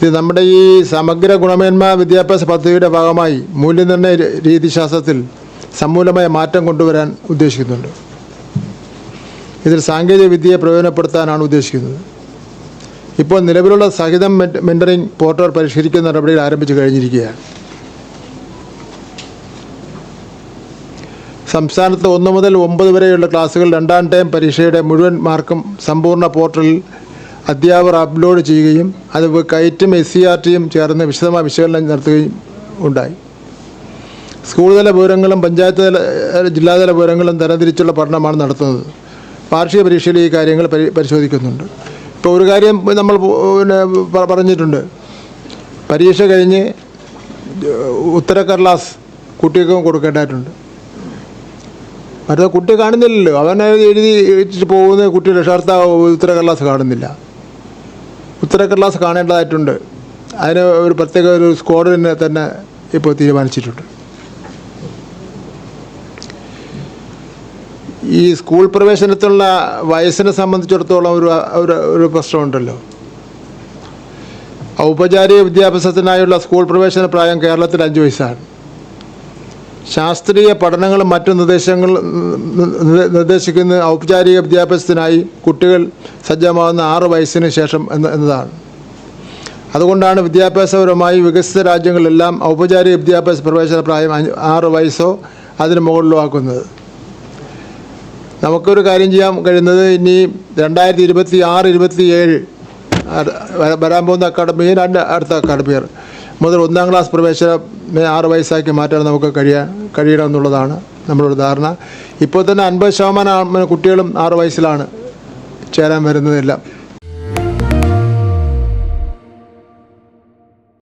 ഇത് നമ്മുടെ ഈ സമഗ്ര ഗുണമേന്മ വിദ്യാഭ്യാസ പദ്ധതിയുടെ ഭാഗമായി മൂല്യനിർണയ രീതിശാസ്ത്രത്തിൽ സമൂലമായ മാറ്റം കൊണ്ടുവരാൻ ഉദ്ദേശിക്കുന്നുണ്ട്. ഇതിൽ സാങ്കേതിക വിദ്യയെ പ്രയോജനപ്പെടുത്താനാണ് ഉദ്ദേശിക്കുന്നത്. ഇപ്പോൾ നിലവിലുള്ള സഹിതം മെന്ററിംഗ് പോർട്ടൽ പരിഷ്കരിക്കുന്ന നടപടികൾ ആരംഭിച്ചു കഴിഞ്ഞിരിക്കുകയാണ്. സംസ്ഥാനത്ത് ഒന്ന് മുതൽ ഒമ്പത് വരെയുള്ള ക്ലാസ്സുകൾ രണ്ടാം ടൈം പരീക്ഷയുടെ മുഴുവൻ മാർക്കും സമ്പൂർണ പോർട്ടലിൽ അധ്യാപകർ അപ്ലോഡ് ചെയ്യുകയും അത് കയറ്റും എസ് സി ആർ ടിയും ചേർന്ന് വിശദമായ വിശകലനം നടത്തുകയും ഉണ്ടായി. സ്കൂൾ തല വിവരങ്ങളും പഞ്ചായത്ത് തല ജില്ലാതല വിവരങ്ങളും തരംതിരിച്ചുള്ള പഠനമാണ് നടത്തുന്നത്. വാർഷിക പരീക്ഷയിൽ ഈ കാര്യങ്ങൾ പരി പരിശോധിക്കുന്നുണ്ട്. ഇപ്പോൾ ഒരു കാര്യം നമ്മൾ പിന്നെ പറഞ്ഞിട്ടുണ്ട്. പരീക്ഷ കഴിഞ്ഞ് ഉത്തരക്കടലാസ് കുട്ടികൾക്കും കൊടുക്കേണ്ടതായിട്ടുണ്ട്. മറ്റേ കുട്ടി കാണുന്നില്ലല്ലോ. അവൻ എഴുതി പോകുന്ന കുട്ടി രക്ഷാർത്ഥ ഉത്തരക്കടലാസ് കാണുന്നില്ല. ഉത്തരക്കടലാസ് കാണേണ്ടതായിട്ടുണ്ട്. അതിന് ഒരു പ്രത്യേക ഒരു സ്ക്വാഡിനെ തന്നെ ഇപ്പോൾ തീരുമാനിച്ചിട്ടുണ്ട്. ഈ സ്കൂൾ പ്രവേശനത്തിലുള്ള വയസ്സിനെ സംബന്ധിച്ചിടത്തോളം ഒരു ഒരു ഒരു പ്രശ്നമുണ്ടല്ലോ. ഔപചാരിക വിദ്യാഭ്യാസത്തിനായുള്ള സ്കൂൾ പ്രവേശന പ്രായം കേരളത്തിൽ അഞ്ച് വയസ്സാണ്. ശാസ്ത്രീയ പഠനങ്ങളും മറ്റു നിർദ്ദേശങ്ങൾ നിർദ്ദേശിക്കുന്ന ഔപചാരിക വിദ്യാഭ്യാസത്തിനായി കുട്ടികൾ സജ്ജമാകുന്ന ആറ് വയസ്സിന് ശേഷം എന്ന എന്നതാണ്. അതുകൊണ്ടാണ് വിദ്യാഭ്യാസപരമായി വികസിത രാജ്യങ്ങളിലെല്ലാം ഔപചാരിക വിദ്യാഭ്യാസ പ്രവേശന പ്രായം ആറ് വയസ്സോ അതിന് മുകളിലോ ആക്കുന്നത്. നമുക്കൊരു കാര്യം ചെയ്യാൻ കഴിയുന്നത് ഇനി രണ്ടായിരത്തി ഇരുപത്തി ആറ് ഇരുപത്തി ഏഴ് വരാൻ പോകുന്ന അക്കാഡമി രണ്ട് അടുത്ത അക്കാഡമി ഇയർ മുതൽ ഒന്നാം ക്ലാസ് പ്രവേശനം ആറ് വയസ്സാക്കി മാറ്റാൻ നമുക്ക് കഴിയാ കഴിയണം എന്നുള്ളതാണ് നമ്മളൊരു ധാരണ. ഇപ്പോൾ തന്നെ അൻപത് ശതമാനം കുട്ടികളും ആറ് വയസ്സിലാണ് ചേരാൻ വരുന്നതെല്ലാം.